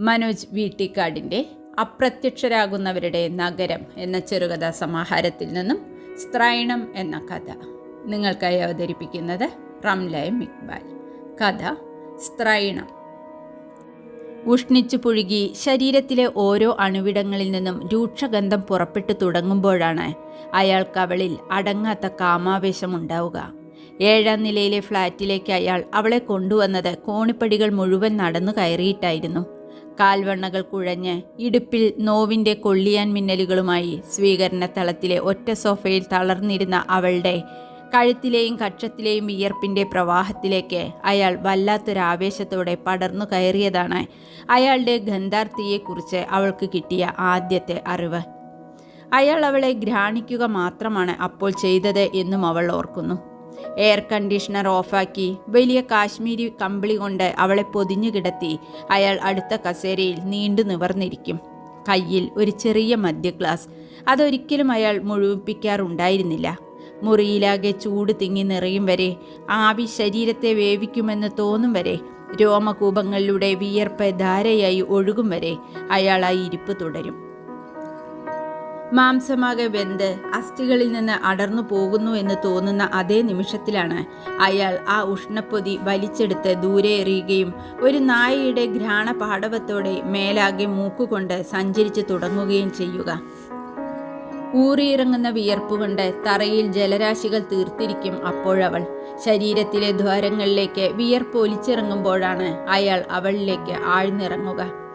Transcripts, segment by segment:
മനോജ് വീട്ടിക്കാടിന്റെ അപ്രത്യക്ഷരാകുന്നവരുടെ നഗരം എന്ന ചെറുകഥാ സമാഹാരത്തിൽ നിന്നും സ്ത്രൈണം എന്ന കഥ നിങ്ങൾക്കായി അവതരിപ്പിക്കുന്നത് റംലയം ഇക്ബാൽ. കഥ സ്ത്രൈണം. ഉഷ്ണിച്ചു പുഴുകി ശരീരത്തിലെ ഓരോ അണുവിടങ്ങളിൽ നിന്നും രൂക്ഷഗന്ധം പുറപ്പെട്ടു തുടങ്ങുമ്പോഴാണ് അയാൾക്ക് അവളിൽ അടങ്ങാത്ത കാമാവേശമുണ്ടാവുക ഏഴാം നിലയിലെ ഫ്ളാറ്റിലേക്ക് അയാൾ അവളെ കൊണ്ടുവന്നത് കോണിപ്പടികൾ മുഴുവൻ നടന്നു കയറിയിട്ടായിരുന്നു. കാൽവണ്ണകൾ കുഴഞ്ഞ് ഇടുപ്പിൽ നോവിന്റെ കൊള്ളിയാൻ മിന്നലുകളുമായി സ്വീകരണ തളത്തിലെ ഒറ്റ സോഫയിൽ തളർന്നിരുന്ന അവളുടെ കഴുത്തിലെയും കക്ഷത്തിലെയും വിയർപ്പിന്റെ പ്രവാഹത്തിലേക്ക് അയാൾ വല്ലാത്തൊരാവേശത്തോടെ പടർന്നു കയറിയതാണ് അയാളുടെ ഗന്ധാർത്ഥിയെക്കുറിച്ച് അവൾക്ക് കിട്ടിയ ആദ്യത്തെ അറിവ്. അയാൾ അവളെ ഘ്രാണിക്കുക മാത്രമാണ് അപ്പോൾ ചെയ്തത് എന്നും അവൾ ഓർക്കുന്നു. എയർ കണ്ടീഷണർ ഓഫാക്കി. വലിയ കാശ്മീരി കമ്പിളി കൊണ്ട് അവളെ പൊതിഞ്ഞു കിടത്തി. അയാൾ അടുത്ത കസേരയിൽ നീണ്ടു നിവർന്നിരിക്കും. കയ്യിൽ ഒരു ചെറിയ മദ്യ ഗ്ലാസ്. അതൊരിക്കലും അയാൾ മുഴുവിപ്പിക്കാറുണ്ടായിരുന്നില്ല. മുറിയിലാകെ ചൂട് തിങ്ങി നിറയും വരെ ആവി ശരീരത്തെ വേവിക്കുമെന്ന് തോന്നും വരെ രോമകൂപങ്ങളിലൂടെ വിയർപ്പ് ധാരയായി ഒഴുകും വരെ അയാൾ ആ ഇരിപ്പ് തുടരും. മാംസമാകെ വെന്ത് അസ്ഥികളിൽ നിന്ന് അടർന്നു പോകുന്നു എന്ന് തോന്നുന്ന അതേ നിമിഷത്തിലാണ് അയാൾ ആ ഉഷ്ണപ്പൊതി വലിച്ചെടുത്ത് ദൂരെ എറിയുകയും ഒരു നായയുടെ ഘ്രാണ പാടവത്തോടെ മേലാകെ മൂക്കുകൊണ്ട് സഞ്ചരിച്ചു തുടങ്ങുകയും ചെയ്യുക. ഊറിയിറങ്ങുന്ന വിയർപ്പുകൊണ്ട് തറയിൽ ജലരാശികൾ തീർത്തിരിക്കും അപ്പോഴവൾ ശരീരത്തിലെ ദ്വാരങ്ങളിലേക്ക് വിയർപ്പ് ഒലിച്ചിറങ്ങുമ്പോഴാണ് അയാൾ അവളിലേക്ക് ആഴ്ന്നിറങ്ങുക.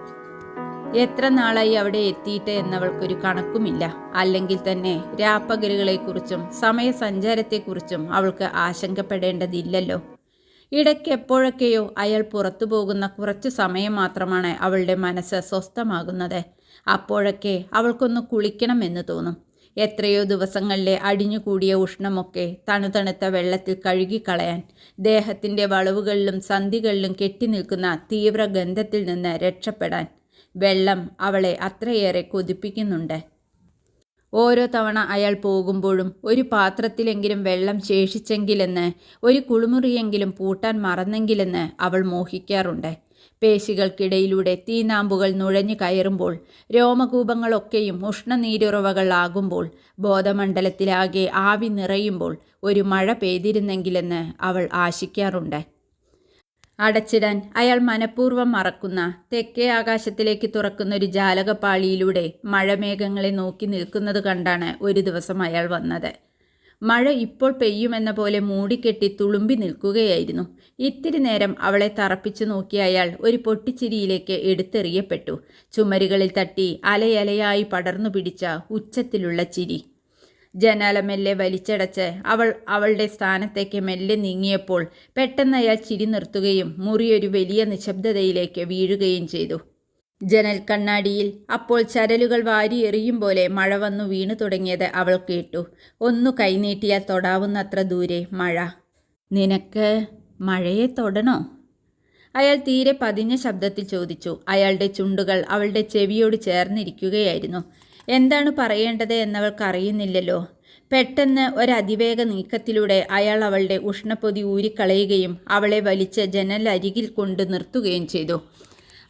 എത്ര നാളായി അവിടെ എത്തിയിട്ട് എന്നവൾക്കൊരു കണക്കുമില്ല. അല്ലെങ്കിൽ തന്നെ രാപ്പകലുകളെക്കുറിച്ചും സമയസഞ്ചാരത്തെക്കുറിച്ചും അവൾക്ക് ആശങ്കപ്പെടേണ്ടതില്ലല്ലോ. ഇടയ്ക്ക് എപ്പോഴൊക്കെയോ അയാൾ പുറത്തു പോകുന്ന കുറച്ച് സമയം മാത്രമാണ് അവളുടെ മനസ്സ് സ്വസ്ഥമാകുന്നത്. അപ്പോഴൊക്കെ അവൾക്കൊന്ന് കുളിക്കണമെന്ന് തോന്നും. എത്രയോ ദിവസങ്ങളിലെ അടിഞ്ഞുകൂടിയ ഉഷ്ണമൊക്കെ തണുതണുത്ത വെള്ളത്തിൽ കഴുകിക്കളയാൻ ദേഹത്തിന്റെ വളവുകളിലും സന്ധികളിലും കെട്ടി നിൽക്കുന്ന തീവ്ര ഗന്ധത്തിൽ നിന്ന് രക്ഷപ്പെടാൻ വെള്ളം അവളെ അത്രയേറെ കൊതിപ്പിക്കുന്നുണ്ട്. ഓരോ തവണ അയാൾ പോകുമ്പോഴും ഒരു പാത്രത്തിലെങ്കിലും വെള്ളം ശേഷിച്ചെങ്കിലെന്ന് ഒരു കുളിമുറിയെങ്കിലും പൂട്ടാൻ മറന്നെങ്കിലെന്ന് അവൾ മോഹിക്കാറുണ്ട്. പേശികൾക്കിടയിലൂടെ തീനാമ്പുകൾ നുഴഞ്ഞു കയറുമ്പോൾ രോമകൂപങ്ങളൊക്കെയും ഉഷ്ണനീരുറവകളാകുമ്പോൾ ബോധമണ്ഡലത്തിലാകെ ആവി നിറയുമ്പോൾ ഒരു മഴ പെയ്തിരുന്നെങ്കിലെന്ന് അവൾ ആശിക്കാറുണ്ട്. അടച്ചിടാൻ അയാൾ മനഃപൂർവം മറക്കുന്ന തെക്കേ ആകാശത്തിലേക്ക് തുറക്കുന്ന ഒരു ജാലകപ്പാളിയിലൂടെ മഴമേഘങ്ങളെ നോക്കി നിൽക്കുന്നത് കണ്ടാണ് ഒരു ദിവസം അയാൾ വന്നത്. മഴ ഇപ്പോൾ പെയ്യുമെന്ന പോലെ മൂടിക്കെട്ടി തുളുമ്പി നിൽക്കുകയായിരുന്നു. ഇത്തിരി നേരം അവളെ തറപ്പിച്ചു നോക്കിയ അയാൾ ഒരു പൊട്ടിച്ചിരിയിലേക്ക് എടുത്തെറിയപ്പെട്ടു. ചുമരുകളിൽ തട്ടി അലയലയായി പടർന്നു പിടിച്ച ഉച്ചത്തിലുള്ള ചിരി. ജനാല മെല്ലെ വലിച്ചടച്ച് അവൾ അവളുടെ സ്ഥാനത്തേക്ക് മെല്ലെ നീങ്ങിയപ്പോൾ പെട്ടെന്ന് അയാൾ ചിരി നിർത്തുകയും മുറിയൊരു വലിയ നിശബ്ദതയിലേക്ക് വീഴുകയും ചെയ്തു. ജനൽ കണ്ണാടിയിൽ അപ്പോൾ ചരലുകൾ വാരി എറിയും പോലെ മഴ വന്നു വീണു തുടങ്ങിയത് അവൾ കേട്ടു. ഒന്നു കൈനീട്ടിയാൽ തൊടാവുന്നത്ര ദൂരെ മഴ. നിനക്ക് മഴയെ തൊടണോ? അയാൾ തീരെ പതിഞ്ഞ ശബ്ദത്തിൽ ചോദിച്ചു. അയാളുടെ ചുണ്ടുകൾ അവളുടെ ചെവിയോട് ചേർന്നിരിക്കുകയായിരുന്നു. എന്താണ് പറയേണ്ടത് എന്നവൾക്ക് അറിയുന്നില്ലല്ലോ പെട്ടെന്ന് ഒരതിവേഗ നീക്കത്തിലൂടെ അയാൾ അവളുടെ ഉഷ്ണപ്പൊതി ഊരിക്കളയുകയും അവളെ വലിച്ച് ജനലരികിൽ കൊണ്ട് നിർത്തുകയും ചെയ്തു.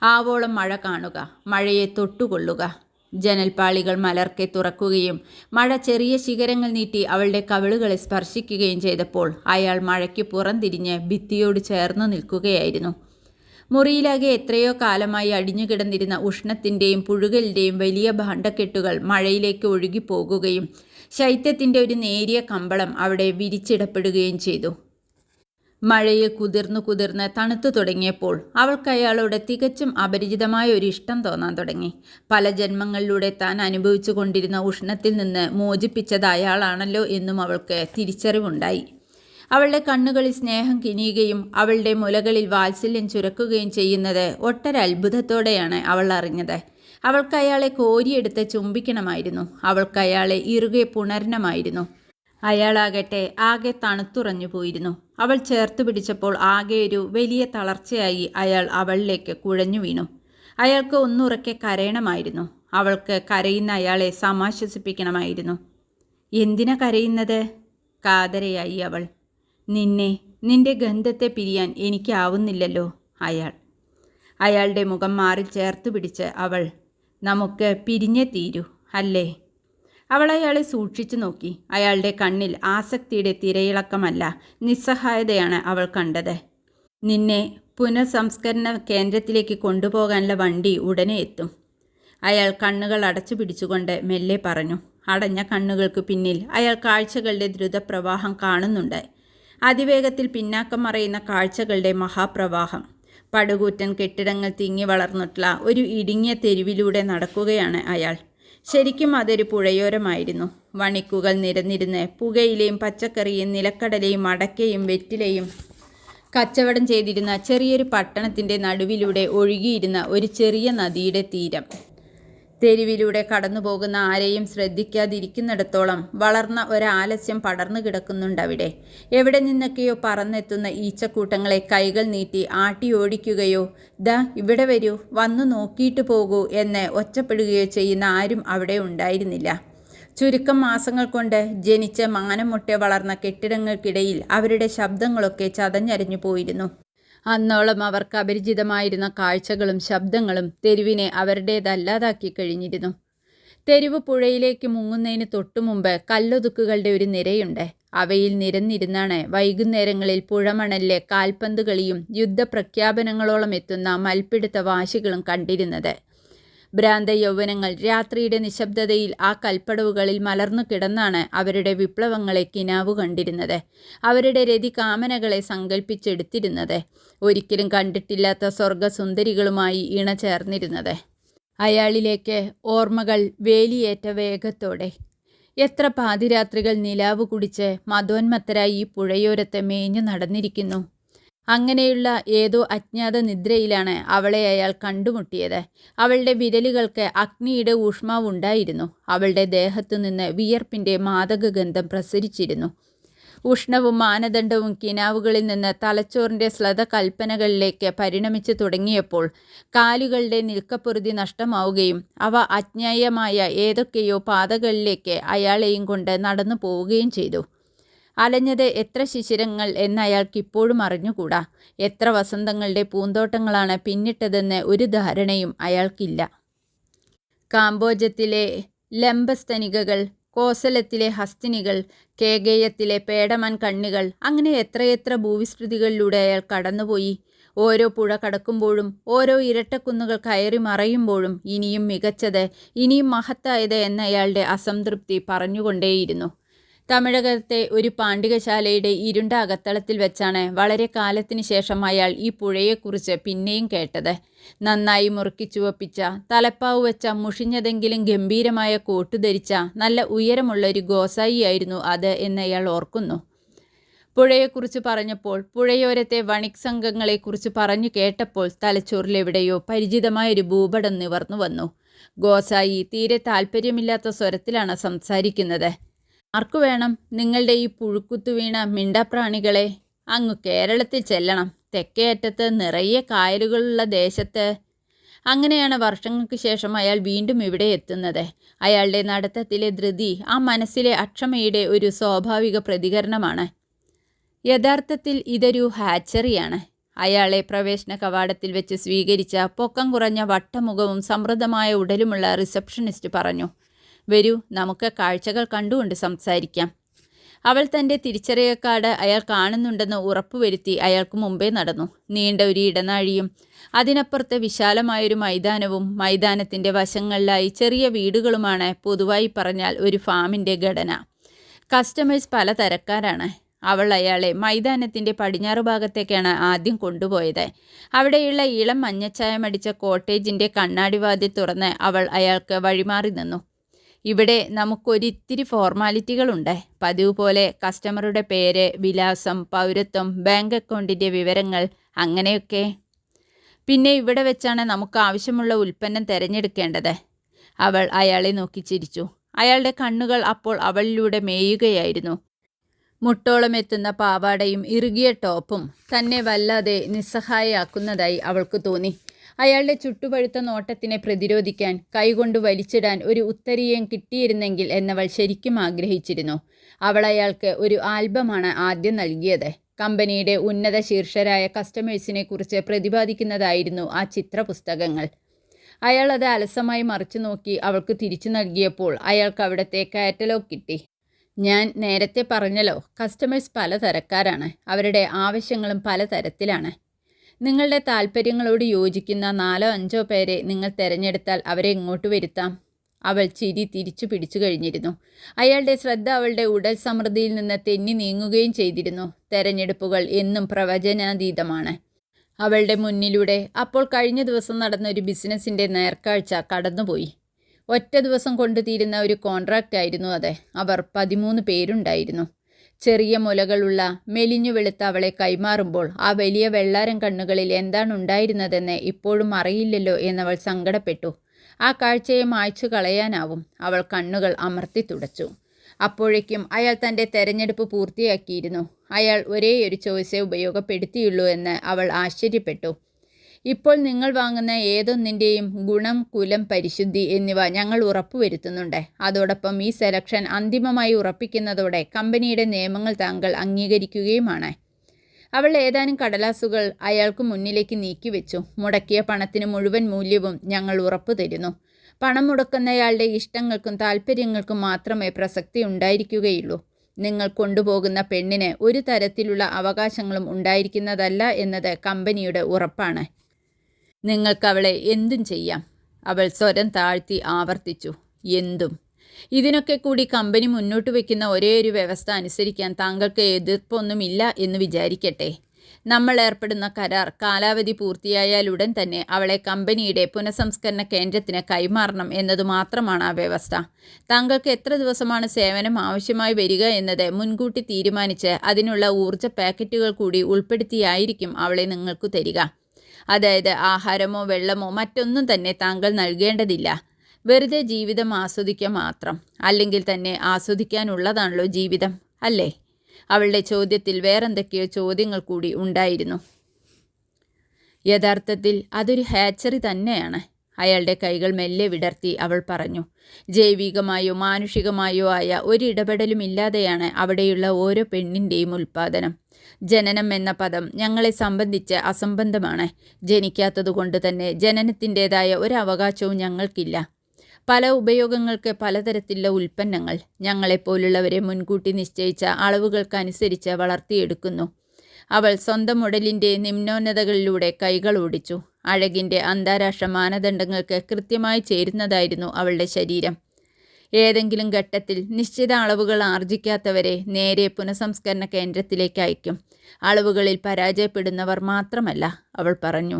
ആവോളം മഴ കാണുക മഴയെ തൊട്ടുകൊള്ളുക. ജനൽപ്പാളികൾ മലർക്കെ തുറക്കുകയും മഴ ചെറിയ ശിഖരങ്ങൾ നീട്ടി അവളുടെ കവിളുകളെ സ്പർശിക്കുകയും ചെയ്തപ്പോൾ അയാൾ മഴയ്ക്ക് പുറംതിരിഞ്ഞ് ഭിത്തിയോട് ചേർന്നു നിൽക്കുകയായിരുന്നു. മുറിയിലാകെ എത്രയോ കാലമായി അടിഞ്ഞുകിടന്നിരുന്ന ഉഷ്ണത്തിന്റെയും പുഴുകലിന്റെയും വലിയ ഭാണ്ഡക്കെട്ടുകൾ മഴയിലേക്ക് ഒഴുകിപ്പോകുകയും ശൈത്യത്തിന്റെ ഒരു നേരിയ കമ്പളം അവിടെ വിരിച്ചിടപ്പെടുകയും ചെയ്തു. മഴയിൽ കുതിർന്നു കുതിർന്ന് തണുത്തു തുടങ്ങിയപ്പോൾ അവൾക്ക് അയാളോട് തികച്ചും അപരിചിതമായ ഒരു ഇഷ്ടം തോന്നാൻ തുടങ്ങി. പല ജന്മങ്ങളിലൂടെ താൻ അനുഭവിച്ചു കൊണ്ടിരുന്ന ഉഷ്ണത്തിൽ നിന്ന് മോചിപ്പിച്ചത് അയാളാണല്ലോ എന്നും അവൾക്ക് തിരിച്ചറിവുണ്ടായി. അവളുടെ കണ്ണുകളിൽ സ്നേഹം കിനിയുകയും അവളുടെ മുലകളിൽ വാത്സല്യം ചുരക്കുകയും ചെയ്യുന്നത് ഒട്ടൊരത്ഭുതത്തോടെയാണ് അവൾ അറിഞ്ഞത്. അവൾക്ക് അയാളെ കോരിയെടുത്ത് ചുംബിക്കണമായിരുന്നു. അവൾക്ക് അയാളെ ഇറുകെ പുണരണമായിരുന്നു. അയാളാകട്ടെ ആകെ തണുത്തുറഞ്ഞു പോയിരുന്നു. അവൾ ചേർത്ത് പിടിച്ചപ്പോൾ ആകെ ഒരു വലിയ തളർച്ചയായി അയാൾ അവളിലേക്ക് കുഴഞ്ഞു വീണു. അയാൾക്ക് ഒന്നുറക്കെ കരയണമായിരുന്നു. അവൾക്ക് കരയുന്ന അയാളെ സമാശ്വസിപ്പിക്കണമായിരുന്നു. എന്തിനാ കരയുന്നത്? കാതരയായി അവൾ. നിന്നെ നിന്റെ ഗന്ധത്തെ പിരിയാൻ എനിക്കാവുന്നില്ലല്ലോ അയാൾ. അയാളുടെ മുഖം മാറി ചേർത്ത് പിടിച്ച് അവൾ നമുക്ക് പിരിഞ്ഞേ തീരൂ അല്ലേ? അവൾ അയാളെ സൂക്ഷിച്ചു നോക്കി. അയാളുടെ കണ്ണിൽ ആസക്തിയുടെ തിരയിളക്കമല്ല നിസ്സഹായതയാണ് അവൾ കണ്ടത്. നിന്നെ പുനഃസംസ്കരണ കേന്ദ്രത്തിലേക്ക് കൊണ്ടുപോകാനുള്ള വണ്ടി ഉടനെ എത്തും അയാൾ കണ്ണുകൾ അടച്ചു പിടിച്ചുകൊണ്ട് മെല്ലെ പറഞ്ഞു. അടഞ്ഞ കണ്ണുകൾക്ക് പിന്നിൽ അയാൾ കാഴ്ചകളുടെ ദ്രുതപ്രവാഹം കാണുന്നുണ്ട്. അതിവേഗത്തിൽ പിന്നാക്കം മറയുന്ന കാഴ്ചകളുടെ മഹാപ്രവാഹം. പടുകൂറ്റൻ കെട്ടിടങ്ങൾ തിങ്ങി വളർന്നിട്ടുള്ള ഒരു ഇടുങ്ങിയ തെരുവിലൂടെ നടക്കുകയാണ് അയാൾ. ശരിക്കും അതൊരു പുഴയോരമായിരുന്നു. വണിക്കുകൾ നിരന്നിരുന്ന് പുകയിലെയും പച്ചക്കറിയും നിലക്കടലയും അടക്കയും വെറ്റിലയും കച്ചവടം ചെയ്തിരുന്ന ചെറിയൊരു പട്ടണത്തിന്റെ നടുവിലൂടെ ഒഴുകിയിരുന്ന ഒരു ചെറിയ നദിയുടെ തീരം. തെരുവിലൂടെ കടന്നുപോകുന്ന ആരെയും ശ്രദ്ധിക്കാതിരിക്കുന്നിടത്തോളം വളർന്ന ഒരാലസ്യം പടർന്നു കിടക്കുന്നുണ്ടവിടെ. എവിടെ നിന്നൊക്കെയോ പറന്നെത്തുന്ന ഈച്ചക്കൂട്ടങ്ങളെ കൈകൾ നീട്ടി ആട്ടി ഓടിക്കുകയോ ദാ ഇവിടെ വരൂ വന്നു നോക്കിയിട്ട് പോകൂ എന്ന് ഒച്ചപ്പെടുകയോ ചെയ്യുന്ന ആരും അവിടെ ഉണ്ടായിരുന്നില്ല. ചുരുക്കം മാസങ്ങൾ കൊണ്ട് ജനിച്ച മാനമുട്ട വളർന്ന കെട്ടിടങ്ങൾക്കിടയിൽ അവരുടെ ശബ്ദങ്ങളൊക്കെ ചതഞ്ഞരഞ്ഞു പോയിരുന്നു. അന്നോളം അവർക്ക് അപരിചിതമായിരുന്ന കാഴ്ചകളും ശബ്ദങ്ങളും തെരുവിനെ അവരുടേതല്ലാതാക്കി കഴിഞ്ഞിരുന്നു. തെരുവ് പുഴയിലേക്ക് മുങ്ങുന്നതിന് തൊട്ടുമുമ്പ് കല്ലൊതുക്കുകളുടെ ഒരു നിരയുണ്ട്. അവയിൽ നിരന്നിരുന്നാണ് വൈകുന്നേരങ്ങളിൽ പുഴമണലിലെ കാൽപന്തുകളിയും യുദ്ധപ്രഖ്യാപനങ്ങളോളം എത്തുന്ന മൽപ്പിടുത്ത വാശികളും കണ്ടിരുന്നത്. ഭ്രാന്ത യൗവനങ്ങൾ രാത്രിയുടെ നിശബ്ദതയിൽ ആ കൽപ്പടവുകളിൽ മലർന്നു കിടന്നാണ് അവരുടെ വിപ്ലവങ്ങളെ കിനാവു കണ്ടിരുന്നത് അവരുടെ രതി കാമനകളെ സങ്കല്പിച്ചെടുത്തിരുന്നത് ഒരിക്കലും കണ്ടിട്ടില്ലാത്ത സ്വർഗസുന്ദരികളുമായി ഇണചേർന്നിരുന്നത്. അയാളിലേക്ക് ഓർമ്മകൾ വേലിയേറ്റ വേഗത്തോടെ. എത്ര പാതിരാത്രികൾ നിലാവ് കുടിച്ച് മതോന്മത്തരായി ഈ പുഴയോരത്തെ മേഞ്ഞു നടന്നിരിക്കുന്നു. അങ്ങനെയുള്ള ഏതോ അജ്ഞാത നിദ്രയിലാണ് അവളെ അയാൾ കണ്ടുമുട്ടിയത്. അവളുടെ വിരലുകൾക്ക് അഗ്നിയുടെ ഊഷ്മാവുണ്ടായിരുന്നു അവളുടെ ദേഹത്തു നിന്ന് വിയർപ്പിന്റെ മാദകഗന്ധം പ്രസരിച്ചിരുന്നു. ഉഷ്ണവും മാനദണ്ഡവും കിനാവുകളിൽ നിന്ന് തലച്ചോറിന്റെ സ്ലത കൽപ്പനകളിലേക്ക് പരിണമിച്ചു തുടങ്ങിയപ്പോൾ കാലുകളുടെ നിൽക്കപ്പൊറുതി നഷ്ടമാവുകയും അവ അജ്ഞായമായ ഏതൊക്കെയോ പാതകളിലേക്ക് അയാളെയും കൊണ്ട് നടന്നു പോവുകയും ചെയ്തു. അലഞ്ഞത് എത്ര ശിശിരങ്ങൾ എന്നയാൾക്കിപ്പോഴും അറിഞ്ഞുകൂടാ. എത്ര വസന്തങ്ങളുടെ പൂന്തോട്ടങ്ങളാണ് പിന്നിട്ടതെന്ന് ഒരു ധാരണയും അയാൾക്കില്ല. കാമ്പോജത്തിലെ ലംബസ്തനികകൾ കോസലത്തിലെ ഹസ്തിനികൾ കേകേയത്തിലെ പേടമൻ കണ്ണികൾ അങ്ങനെ എത്രയെത്ര ഭൂവിസ്തൃതികളിലൂടെ അയാൾ കടന്നുപോയി. ഓരോ പുഴ കടക്കുമ്പോഴും ഓരോ ഇരട്ടക്കുന്നുകൾ കയറി മറയുമ്പോഴും ഇനിയും മികച്ചത് ഇനിയും മഹത്തായത് എന്നയാളുടെ അസംതൃപ്തി പറഞ്ഞുകൊണ്ടേയിരുന്നു. തമിഴകത്തെ ഒരു പാണ്ഡികശാലയുടെ ഇരുണ്ട അകത്തളത്തിൽ വെച്ചാണ് വളരെ കാലത്തിന് ശേഷം അയാൾ ഈ പുഴയെക്കുറിച്ച് പിന്നെയും കേട്ടത്. നന്നായി മുറുക്കി ചുവപ്പിച്ച തലപ്പാവ് വെച്ച മുഷിഞ്ഞതെങ്കിലും ഗംഭീരമായ കോട്ടു ധരിച്ച നല്ല ഉയരമുള്ള ഒരു ഗോസായിയായിരുന്നു അത് എന്ന് അയാൾ ഓർക്കുന്നു. പുഴയെക്കുറിച്ച് പറഞ്ഞപ്പോൾ പുഴയോരത്തെ വണിക് സംഘങ്ങളെക്കുറിച്ച് പറഞ്ഞു കേട്ടപ്പോൾ തലച്ചോറിലെവിടെയോ പരിചിതമായൊരു ഭൂപടം നിവർന്നു വന്നു. ഗോസായി തീരെ താല്പര്യമില്ലാത്ത സ്വരത്തിലാണ് സംസാരിക്കുന്നത്. ആർക്കു വേണം നിങ്ങളുടെ ഈ പുഴുക്കുത്തു വീണ മിണ്ടപ്രാണികളെ? അങ്ങ് കേരളത്തിൽ ചെല്ലണം. തെക്കേ അറ്റത്ത് നിറയെ കായലുകളുള്ള ദേശത്ത്. അങ്ങനെയാണ് വർഷങ്ങൾക്ക് ശേഷം അയാൾ വീണ്ടും ഇവിടെ എത്തുന്നത്. അയാളുടെ നടത്തത്തിലെ ധൃതി ആ മനസ്സിലെ അക്ഷമയുടെ ഒരു സ്വാഭാവിക പ്രതികരണമാണ്. യഥാർത്ഥത്തിൽ ഇതൊരു ഹാച്ചറിയാണ്. അയാളെ പ്രവേശന കവാടത്തിൽ വെച്ച് സ്വീകരിച്ച പൊക്കം കുറഞ്ഞ വട്ടമുഖവും സമൃദ്ധമായ ഉടലുമുള്ള റിസപ്ഷനിസ്റ്റ് പറഞ്ഞു. വരൂ നമുക്ക് കാഴ്ചകൾ കണ്ടുകൊണ്ട് സംസാരിക്കാം. അവൾ തന്റെ തിരിച്ചറിയക്കാട് അയാൾ കാണുന്നുണ്ടെന്ന് ഉറപ്പുവരുത്തി അയാൾക്ക് മുമ്പേ നടന്നു. നീണ്ട ഒരു ഇടനാഴിയും അതിനപ്പുറത്ത് വിശാലമായൊരു മൈതാനവും മൈതാനത്തിന്റെ വശങ്ങളിലായി ചെറിയ വീടുകളുമാണ് പൊതുവായി പറഞ്ഞാൽ ഒരു ഫാമിന്റെ ഘടന. കസ്റ്റമേഴ്സ് പല തരക്കാരാണ്. അവൾ അയാളെ മൈതാനത്തിന്റെ പടിഞ്ഞാറ് ഭാഗത്തേക്കാണ് ആദ്യം കൊണ്ടുപോയത്. അവിടെയുള്ള ഇളം മഞ്ഞച്ചായമടിച്ച കോട്ടേജിന്റെ കണ്ണാടിവാതിൽ തുറന്ന് അവൾ അയാൾക്ക് വഴിമാറി നിന്നു. ഇവിടെ നമുക്കൊരിത്തിരി ഫോർമാലിറ്റികളുണ്ട്. പതിവ് പോലെ കസ്റ്റമറുടെ പേര് വിലാസം പൗരത്വം ബാങ്ക് അക്കൗണ്ടിന്റെ വിവരങ്ങൾ അങ്ങനെയൊക്കെ. പിന്നെ ഇവിടെ വെച്ചാണ് നമുക്ക് ആവശ്യമുള്ള ഉൽപ്പന്നം തിരഞ്ഞെടുക്കേണ്ടത്. അവൾ അയാളെ നോക്കി ചിരിച്ചു. അയാളുടെ കണ്ണുകൾ അപ്പോൾ അവളിലൂടെ മേയുകയായിരുന്നു. മുട്ടോളം എത്തുന്ന പാവാടയും ഇറുകിയ ടോപ്പും തന്നെ വല്ലാതെ നിസ്സഹായയാക്കുന്നതായി അവൾക്ക് തോന്നി. അയാളുടെ ചുട്ടുപഴുത്ത നോട്ടത്തിനെ പ്രതിരോധിക്കാൻ കൈകൊണ്ട് വലിച്ചിടാൻ ഒരു ഉത്തരീയം കിട്ടിയിരുന്നെങ്കിൽ എന്നവൾ ശരിക്കും ആഗ്രഹിച്ചിരുന്നു. അവൾ അയാൾക്ക് ഒരു ആൽബമാണ് ആദ്യം നൽകിയത്. കമ്പനിയുടെ ഉന്നത ശീർഷരായ കസ്റ്റമേഴ്സിനെ കുറിച്ച് പ്രതിപാദിക്കുന്നതായിരുന്നു ആ ചിത്രപുസ്തകങ്ങൾ. അയാൾ അത് അലസമായി മറിച്ചു നോക്കി അവൾക്ക് തിരിച്ചു നൽകിയപ്പോൾ അയാൾക്ക് അവിടുത്തെ കാറ്റലോഗ് കിട്ടി. ഞാൻ നേരത്തെ പറഞ്ഞല്ലോ കസ്റ്റമേഴ്സ് പലതരക്കാരാണ്. അവരുടെ ആവശ്യങ്ങളും പലതരത്തിലാണ്. നിങ്ങളുടെ താല്പര്യങ്ങളോട് യോജിക്കുന്ന നാലോ അഞ്ചോ പേരെ നിങ്ങൾ തിരഞ്ഞെടുത്താൽ അവരെ ഇങ്ങോട്ട് വരുത്താം. അവൾ ചിരി തിരിച്ചു പിടിച്ചു കഴിഞ്ഞിരുന്നു. അയാളുടെ ശ്രദ്ധ അവളുടെ ഉടൽ സമൃദ്ധിയിൽ നിന്ന് തെന്നി നീങ്ങുകയും ചെയ്തിരുന്നു. തെരഞ്ഞെടുപ്പുകൾ എന്നും പ്രവചനാതീതമാണ്. അവളുടെ മുന്നിലൂടെ അപ്പോൾ കഴിഞ്ഞ ദിവസം നടന്ന ഒരു ബിസിനസ്സിന്റെ നേർക്കാഴ്ച കടന്നുപോയി. ഒറ്റ ദിവസം കൊണ്ടു തീരുന്ന ഒരു കോൺട്രാക്റ്റ് ആയിരുന്നു അത്. അവർ പതിമൂന്ന് പേരുണ്ടായിരുന്നു. ചെറിയ മുലകളുള്ള മെലിഞ്ഞു വെളുത്ത അവളെ കൈമാറുമ്പോൾ ആ വലിയ വെള്ളാരം കണ്ണുകളിൽ എന്താണ് ഉണ്ടായിരുന്നതെന്ന് ഇപ്പോഴും അറിയില്ലല്ലോ എന്നവൾ സങ്കടപ്പെട്ടു. ആ കാഴ്ചയെ മായ്ച്ചു കളയാനാവും അവൾ കണ്ണുകൾ അമർത്തി തുടച്ചു. അപ്പോഴേക്കും അയാൾ തന്റെ തെരഞ്ഞെടുപ്പ് പൂർത്തിയാക്കിയിരുന്നു. അയാൾ ഒരേ ഒരു ചോയ്സേ ഉപയോഗപ്പെടുത്തിയുള്ളൂ എന്ന് അവൾ ആശ്ചര്യപ്പെട്ടു. ഇപ്പോൾ നിങ്ങൾ വാങ്ങുന്ന ഏതൊന്നിന്റെയും ഗുണം കുലം പരിശുദ്ധി എന്നിവ ഞങ്ങൾ ഉറപ്പുവരുത്തുന്നുണ്ട്. അതോടൊപ്പം ഈ സെലക്ഷൻ അന്തിമമായി ഉറപ്പിക്കുന്നതോടെ കമ്പനിയുടെ നിയമങ്ങൾ താങ്കൾ അംഗീകരിക്കുകയുമാണ്. അവൾ ഏതാനും കടലാസുകൾ അയാൾക്ക് മുന്നിലേക്ക് നീക്കിവെച്ചു. മുടക്കിയ പണത്തിന് മുഴുവൻ മൂല്യവും ഞങ്ങൾ ഉറപ്പു തരുന്നു. പണം മുടക്കുന്നയാളുടെ ഇഷ്ടങ്ങൾക്കും താല്പര്യങ്ങൾക്കും മാത്രമേ പ്രസക്തി ഉണ്ടായിരിക്കുകയുള്ളൂ. നിങ്ങൾ കൊണ്ടുപോകുന്ന പെണ്ണിന് ഒരു തരത്തിലുള്ള അവകാശങ്ങളും ഉണ്ടായിരിക്കുന്നതല്ല എന്നത് കമ്പനിയുടെ ഉറപ്പാണ്. നിങ്ങൾക്ക് അവളെ എന്തും ചെയ്യാം. അവൾ സ്വരം താഴ്ത്തി ആവർത്തിച്ചു. എന്തും. ഇതിനൊക്കെ കൂടി കമ്പനി മുന്നോട്ട് വയ്ക്കുന്ന ഒരേ ഒരു വ്യവസ്ഥ അനുസരിക്കാൻ താങ്കൾക്ക് എതിർപ്പൊന്നുമില്ല എന്ന് വിചാരിക്കട്ടെ. നമ്മൾ ഏർപ്പെടുന്ന കരാർ കാലാവധി പൂർത്തിയായാൽ ഉടൻ തന്നെ അവളെ കമ്പനിയുടെ പുനഃസംസ്കരണ കേന്ദ്രത്തിന് കൈമാറണം എന്നത് മാത്രമാണ് ആ വ്യവസ്ഥ. താങ്കൾക്ക് എത്ര ദിവസമാണ് സേവനം ആവശ്യമായി വരിക എന്നത് മുൻകൂട്ടി തീരുമാനിച്ച് അതിനുള്ള ഊർജ പാക്കറ്റുകൾ കൂടി ഉൾപ്പെടുത്തിയായിരിക്കും അവളെ നിങ്ങൾക്ക് തരിക. അതായത് ആഹാരമോ വെള്ളമോ മറ്റൊന്നും തന്നെ താങ്കൾ നൽകേണ്ടതില്ല. വെറുതെ ജീവിതം ആസ്വദിക്കുക മാത്രം. അല്ലെങ്കിൽ തന്നെ ആസ്വദിക്കാനുള്ളതാണല്ലോ ജീവിതം അല്ലേ? അവളുടെ ചോദ്യത്തിൽ വേറെന്തൊക്കെയോ ചോദ്യങ്ങൾ കൂടി ഉണ്ടായിരുന്നു. യഥാർത്ഥത്തിൽ അതൊരു ഹാച്ചറി തന്നെയാണ്. അയാളുടെ കൈകൾ മെല്ലെ വിടർത്തി അവൾ പറഞ്ഞു. ജൈവികമായോ മാനുഷികമായോ ആയ ഒരിടപെടലും ഇല്ലാതെയാണ് അവിടെയുള്ള ഓരോ പെണ്ണിന്റെയും ഉൽപ്പാദനം. ജനനം എന്ന പദം ഞങ്ങളെ സംബന്ധിച്ച് അസംബന്ധമാണ്. ജനിക്കാത്തതുകൊണ്ട് തന്നെ ജനനത്തിന്റെതായ ഒരവകാശവും ഞങ്ങൾക്കില്ല. പല ഉപയോഗങ്ങൾക്ക് പലതരത്തിലുള്ള ഉൽപ്പന്നങ്ങൾ ഞങ്ങളെപ്പോലുള്ളവരെ മുൻകൂട്ടി നിശ്ചയിച്ച അളവുകൾക്കനുസരിച്ച് വളർത്തിയെടുക്കുന്നു. അവൾ സ്വന്തം ഉടലിന്റെ നിമ്നോന്നതകളിലൂടെ കൈകൾ ഓടിച്ചു. അഴകിന്റെ അന്താരാഷ്ട്ര മാനദണ്ഡങ്ങൾക്ക് കൃത്യമായി ചേരുന്നതായിരുന്നു അവളുടെ ശരീരം. ഏതെങ്കിലും ഘട്ടത്തിൽ നിശ്ചിത അളവുകൾ ആർജിക്കാത്തവരെ നേരെ പുനഃസംസ്കരണ കേന്ദ്രത്തിലേക്ക് അയക്കും. അളവുകളിൽ പരാജയപ്പെടുന്നവർ മാത്രമല്ല അവൾ പറഞ്ഞു.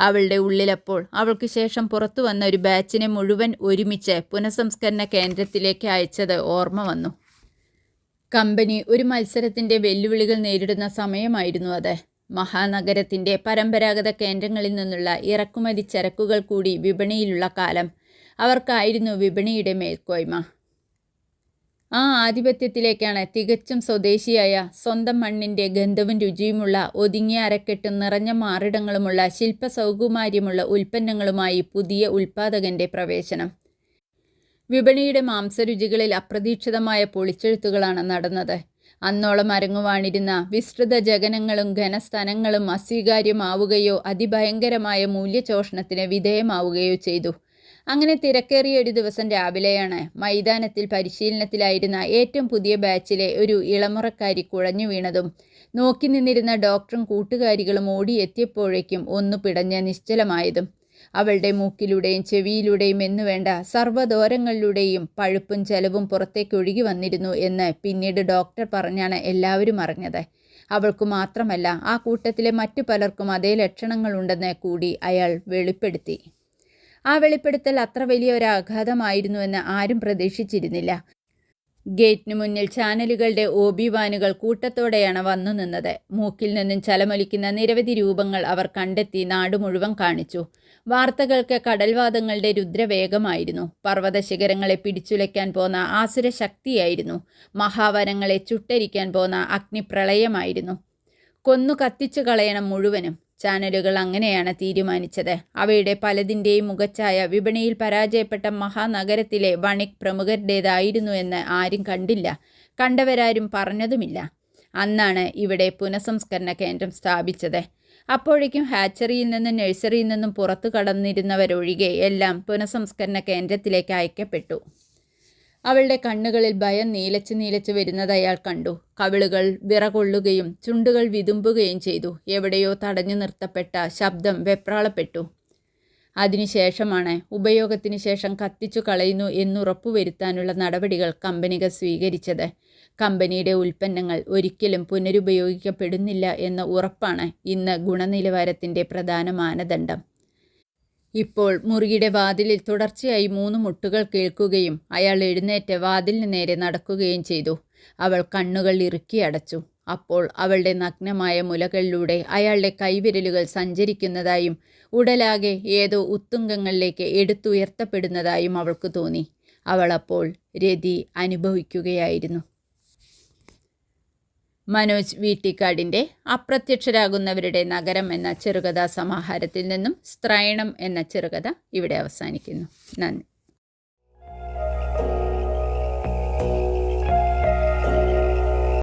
അവളുടെ ഉള്ളിലപ്പോൾ അവൾക്ക് ശേഷം പുറത്തു വന്ന ഒരു ബാച്ചിനെ മുഴുവൻ ഒരുമിച്ച് പുനഃസംസ്കരണ കേന്ദ്രത്തിലേക്ക് അയച്ചത് ഓർമ്മ വന്നു. കമ്പനി ഒരു മത്സരത്തിന്റെ വെല്ലുവിളികൾ നേരിടുന്ന സമയമായിരുന്നു അത്. മഹാനഗരത്തിന്റെ പരമ്പരാഗത കേന്ദ്രങ്ങളിൽ നിന്നുള്ള ഇറക്കുമതി ചരക്കുകൾ കൂടി വിപണിയിലുള്ള കാലം അവർക്കായിരുന്നു വിപണിയുടെ മേൽക്കോയ്മ. ആ ആധിപത്യത്തിലേക്കാണ് തികച്ചും സ്വദേശിയായ സ്വന്തം മണ്ണിന്റെ ഗന്ധവും രുചിയുമുള്ള ഒതുങ്ങിയ അരക്കെട്ടും നിറഞ്ഞ മാറിടങ്ങളുമുള്ള ശില്പസൗകുമാര്യമുള്ള ഉൽപ്പന്നങ്ങളുമായി പുതിയ ഉൽപ്പാദകന്റെ പ്രവേശനം. വിപണിയുടെ മാംസരുചികളിൽ അപ്രതീക്ഷിതമായ പൊളിച്ചെഴുത്തുകളാണ് നടന്നത്. അന്നോളം അരങ്ങുവാണിരുന്ന വിസ്തൃത ജഗനങ്ങളും ഘനസ്ഥനങ്ങളും അസ്വീകാര്യമാവുകയോ അതിഭയങ്കരമായ മൂല്യചോഷണത്തിന് വിധേയമാവുകയോ ചെയ്തു. അങ്ങനെ തിരക്കേറിയ ഒരു ദിവസം രാവിലെയാണ് മൈതാനത്തിൽ പരിശീലനത്തിലായിരുന്ന ഏറ്റവും പുതിയ ബാച്ചിലെ ഒരു ഇളമുറക്കാരി കുഴഞ്ഞു വീണതും നോക്കി നിന്നിരുന്ന ഡോക്ടറും കൂട്ടുകാരികളും ഓടിയെത്തിയപ്പോഴേക്കും ഒന്നു പിടഞ്ഞ് നിശ്ചലമായതും. അവളുടെ മൂക്കിലൂടെയും ചെവിയിലൂടെയും എന്നുവേണ്ട സർവദോരങ്ങളിലൂടെയും പഴുപ്പും ചെലവും പുറത്തേക്ക് ഒഴുകി വന്നിരുന്നു എന്ന് പിന്നീട് ഡോക്ടർ പറഞ്ഞാണ് എല്ലാവരും അറിഞ്ഞത്. അവൾക്ക് മാത്രമല്ല ആ കൂട്ടത്തിലെ മറ്റു പലർക്കും അതേ ലക്ഷണങ്ങളുണ്ടെന്ന് കൂടി അയാൾ വെളിപ്പെടുത്തി. ആ വെളിപ്പെടുത്തൽ അത്ര വലിയ ഒരു ആഘാതമായിരുന്നുവെന്ന് ആരും പ്രതീക്ഷിച്ചിരുന്നില്ല. ഗേറ്റിനു മുന്നിൽ ചാനലുകളുടെ ഓബിവാനുകൾ കൂട്ടത്തോടെയാണ് വന്നു നിന്നത്. മൂക്കിൽ നിന്നും ചലമൊലിക്കുന്ന നിരവധി രൂപങ്ങൾ അവർ കണ്ടെത്തി നാട് മുഴുവൻ കാണിച്ചു. വാർത്തകൾക്ക് കടൽവാദങ്ങളുടെ രുദ്രവേഗമായിരുന്നു. പർവത ശിഖരങ്ങളെ പിടിച്ചുലയ്ക്കാൻ പോന്ന ആസുര ശക്തിയായിരുന്നു മഹാവനങ്ങളെ ചുട്ടരിക്കാൻ പോന്ന അഗ്നിപ്രളയമായിരുന്നു. കൊന്നു കത്തിച്ചു കളയണം മുഴുവനും. ചാനലുകൾ അങ്ങനെയാണ് തീരുമാനിച്ചത്. അവയുടെ പലതിന്റെയും മുഖച്ഛായ വിപണിയിൽ പരാജയപ്പെട്ട മഹാനഗരത്തിലെ വണിക് പ്രമുഖരുടേതായിരുന്നു എന്ന് ആരും കണ്ടില്ല. കണ്ടവരാരും പറഞ്ഞതുമില്ല. അന്നാണ് ഇവിടെ പുനഃസംസ്കരണ കേന്ദ്രം സ്ഥാപിച്ചത്. അപ്പോഴേക്കും ഹാച്ചറിയിൽ നിന്നും നഴ്സറിയിൽ നിന്നും പുറത്തു കടന്നിരുന്നവരൊഴികെ എല്ലാം പുനഃസംസ്കരണ കേന്ദ്രത്തിലേക്ക് അയക്കപ്പെട്ടു. അവളുടെ കണ്ണുകളിൽ ഭയം നീലച്ച് നീലച്ച് വരുന്നത് അയാൾ കണ്ടു. കവിളുകൾ വിറകൊള്ളുകയും ചുണ്ടുകൾ വിതുമ്പുകയും ചെയ്തു. എവിടെയോ തടഞ്ഞു നിർത്തപ്പെട്ട ശബ്ദം വെപ്രാളപ്പെട്ടു. അതിനുശേഷമാണ് ഉപയോഗത്തിന് ശേഷം കത്തിച്ചു കളയുന്നു എന്നുറപ്പുവരുത്താനുള്ള നടപടികൾ കമ്പനികൾ സ്വീകരിച്ചത്. കമ്പനിയുടെ ഉൽപ്പന്നങ്ങൾ ഒരിക്കലും പുനരുപയോഗിക്കപ്പെടുന്നില്ല എന്ന ഉറപ്പാണ് ഇന്ന് ഗുണനിലവാരത്തിന്റെ പ്രധാന മാനദണ്ഡം. ഇപ്പോൾ മുറിയുടെ വാതിലിൽ തുടർച്ചയായി മൂന്ന് മുട്ടുകൾ കേൾക്കുകയും അയാൾ എഴുന്നേറ്റ് വാതിലിന് നേരെ നടക്കുകയും ചെയ്തു. അവൾ കണ്ണുകൾ ഇറുക്കി അടച്ചു. അപ്പോൾ അവളുടെ നഗ്നമായ മുലകളിലൂടെ അയാളുടെ കൈവിരലുകൾ സഞ്ചരിക്കുന്നതായും ഉടലാകെ ഏതോ ഉത്തുംഗങ്ങളിലേക്ക് എടുത്തുയർത്തപ്പെടുന്നതായും അവൾക്ക് തോന്നി. അവൾ അപ്പോൾ രതി അനുഭവിക്കുകയായിരുന്നു. മനോജ് വീട്ടിക്കാടിന്റെ അപ്രത്യക്ഷരാകുന്നവരുടെ നഗരം എന്ന ചെറുകഥാ സമാഹാരത്തിൽ നിന്നും സ്ത്രൈണം എന്ന ചെറുകഥ ഇവിടെ അവസാനിക്കുന്നു. നന്ദി.